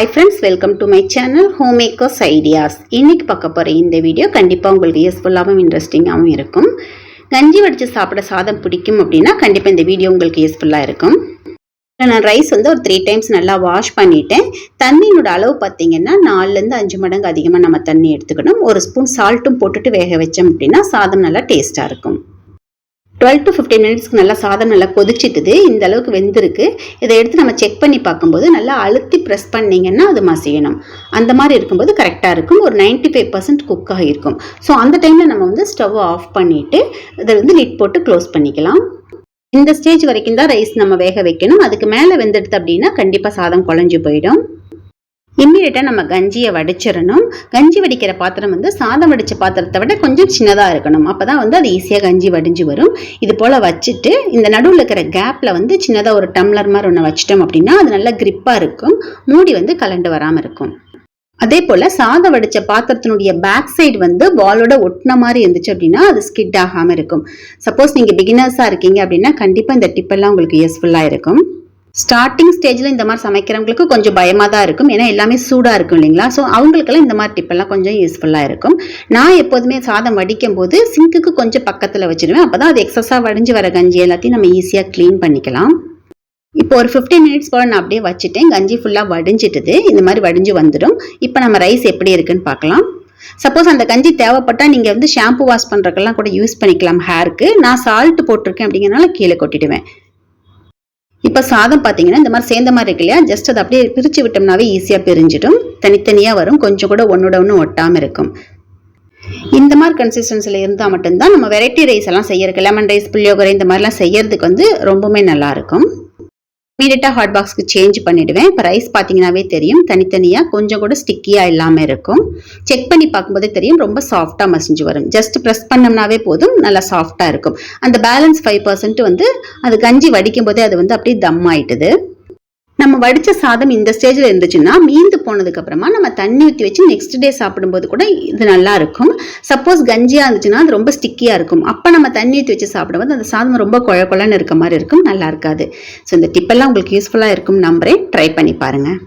Hi friends welcome to my channel home makers ideas இன்னைக்கு பார்க்க போகிற இந்த வீடியோ கண்டிப்பாக உங்களுக்கு யூஸ்ஃபுல்லாகவும் இன்ட்ரெஸ்டிங்காகவும் இருக்கும். கஞ்சி வடித்து சாப்பிட சாதம் பிடிக்கும் அப்படின்னா கண்டிப்பாக இந்த வீடியோ உங்களுக்கு யூஸ்ஃபுல்லாக இருக்கும். நான் ரைஸ் வந்து ஒரு த்ரீ டைம்ஸ் நல்லா வாஷ் பண்ணிட்டேன். தண்ணியோட அளவு பார்த்தீங்கன்னா நாலுலேருந்து அஞ்சு மடங்கு அதிகமாக நம்ம தண்ணி எடுத்துக்கணும். ஒரு ஸ்பூன் சால்ட்டும் போட்டுட்டு வேக வச்சோம் அப்படின்னா சாதம் நல்லா டேஸ்ட்டாக இருக்கும். டுவெல் டு ஃபிஃப்டீன் மினிட்ஸ்க்கு நல்லா சாதம் நல்லா கொதிச்சிட்டுது. இந்த அளவுக்கு வெந்திருக்கு. இதை எடுத்து நம்ம செக் பண்ணி பார்க்கும்போது நல்லா அழுத்தி ப்ரெஸ் பண்ணிங்கன்னா அது மசியணும். அந்த மாதிரி இருக்கும்போது கரெக்டாக இருக்கும். ஒரு 95% ஃபைவ் பர்சன்ட் குக் ஆகிருக்கும் ஸோ அந்த டைமில் நம்ம வந்து ஸ்டவ் ஆஃப் பண்ணிவிட்டு இதை வந்து லிட் போட்டு க்ளோஸ் பண்ணிக்கலாம். இந்த ஸ்டேஜ் வரைக்கும் தான் ரைஸ் நம்ம வேக வைக்கணும். அதுக்கு மேலே வெந்தெடுத்து அப்படின்னா கண்டிப்பாக சாதம் குழஞ்சி போயிடும். இம்மீடியட்டாக நம்ம கஞ்சியை வடிச்சிடணும். கஞ்சி வடிக்கிற பாத்திரம் வந்து சாதம் வடித்த பாத்திரத்தை விட கொஞ்சம் சின்னதாக இருக்கணும். அப்போ தான் வந்து அது ஈஸியாக கஞ்சி வடிஞ்சு வரும். இது போல் வச்சுட்டு இந்த நடுவில் இருக்கிற கேப்பில் வந்து சின்னதாக ஒரு டம்ளர் மாதிரி ஒன்று வச்சிட்டோம் அப்படின்னா அது நல்லா கிரிப்பாக இருக்கும். மூடி வந்து கலண்டு வராமல் இருக்கும். அதே போல் சாதம் வடித்த பாத்திரத்தினுடைய பேக் சைடு வந்து பாலோட ஒட்டின மாதிரி இருந்துச்சு அப்படின்னா அது ஸ்கிட் ஆகாமல் இருக்கும். சப்போஸ் நீங்கள் பிகினர்ஸாக இருக்கீங்க அப்படின்னா கண்டிப்பாக இந்த டிப்பெல்லாம் உங்களுக்கு யூஸ்ஃபுல்லாக இருக்கும். ஸ்டார்டிங் ஸ்டேஜில் இந்த மாதிரி சமைக்கிறவங்களுக்கு கொஞ்சம் பயமாக தான் இருக்கும். ஏன்னா எல்லாமே சூடாக இருக்கும் இல்லைங்களா? ஸோ அவங்களுக்கெல்லாம் இந்த மாதிரி டிப்பெல்லாம் கொஞ்சம் யூஸ்ஃபுல்லாக இருக்கும். நான் எப்போதுமே சாதம் வடிக்கும் போது சிங்க்குக்கு கொஞ்சம் பக்கத்தில் வச்சுருவேன். அப்போ தான் அது எக்ஸஸாக வடிஞ்சு வர கஞ்சி எல்லாத்தையும் நம்ம ஈஸியாக க்ளீன் பண்ணிக்கலாம். இப்போ ஒரு 15 மினிட்ஸ் போல் நான் அப்படியே வச்சுட்டேன். கஞ்சி ஃபுல்லாக வடிஞ்சிட்டுது. இந்த மாதிரி வடிஞ்சு வந்துடும். இப்போ நம்ம ரைஸ் எப்படி இருக்குன்னு பார்க்கலாம். சப்போஸ் அந்த கஞ்சி தேவைப்பட்டால் நீங்கள் வந்து ஷாம்பு வாஷ் பண்ணுறக்கெல்லாம் கூட யூஸ் பண்ணிக்கலாம். ஹேருக்கு நான் சால்ட் போட்டிருக்கேன் அப்படிங்கிறனால கீழே கொட்டிடுவேன். இப்போ சாதம் பார்த்தீங்கன்னா இந்த மாதிரி சேர்ந்த மாதிரி இருக்கு இல்லையா? ஜஸ்ட் அதை அப்படியே பிரித்து விட்டோம்னாவே ஈஸியாக பிரிஞ்சிடும். தனித்தனியாக வரும். கொஞ்சம் கூட ஒன்றோட ஒன்று ஒட்டாமல் இருக்கும். இந்த மாதிரி கன்சிஸ்டன்சியில் இருந்தால் மட்டும்தான் நம்ம வெரைட்டி ரைஸ் எல்லாம் செய்யறதுக்கு லெமன் ரைஸ் புளியோகரை இந்த மாதிரிலாம் செய்யறதுக்கு வந்து ரொம்பவுமே நல்லா இருக்கும். இமீடியட்டாக ஹாட் பாக்ஸ்க்கு சேஞ்ச் பண்ணிடுவேன். இப்போ ரைஸ் பார்த்தீங்கன்னாவே தெரியும். தனித்தனியாக கொஞ்சம் கூட ஸ்டிக்கியாக இல்லாமல் இருக்கும். செக் பண்ணி பார்க்கும்போதே தெரியும். ரொம்ப சாஃப்டாக மசிஞ்சு வரும். ஜஸ்ட் ப்ரெஸ் பண்ணோம்னாவே போதும். நல்லா சாஃப்டாக இருக்கும். அந்த பேலன்ஸ் ஃபைவ் பர்சன்ட் வந்து அது கஞ்சி வடிக்கும் போதே அது வந்து அப்படியே தம் ஆயிட்டுது. நம்ம வடித்த சாதம் இந்த ஸ்டேஜில் இருந்துச்சுன்னா மீந்து போனதுக்கு அப்புறமா நம்ம தண்ணி ஊற்றி வச்சு நெக்ஸ்ட் டே சாப்பிடும்போது கூட இது நல்லா இருக்கும். சப்போஸ் கஞ்சியாக இருந்துச்சுன்னா அது ரொம்ப ஸ்டிக்கியாக இருக்கும். அப்போ நம்ம தண்ணி ஊற்றி வச்சு சாப்பிடும்போது அந்த சாதம் ரொம்ப குழ குழன்னு இருக்க மாதிரி இருக்கும். நல்லா இருக்காது. ஸோ இந்த டிப்பெல்லாம் உங்களுக்கு யூஸ்ஃபுல்லாக இருக்கும் நம்புறேன். ட்ரை பண்ணி பாருங்கள்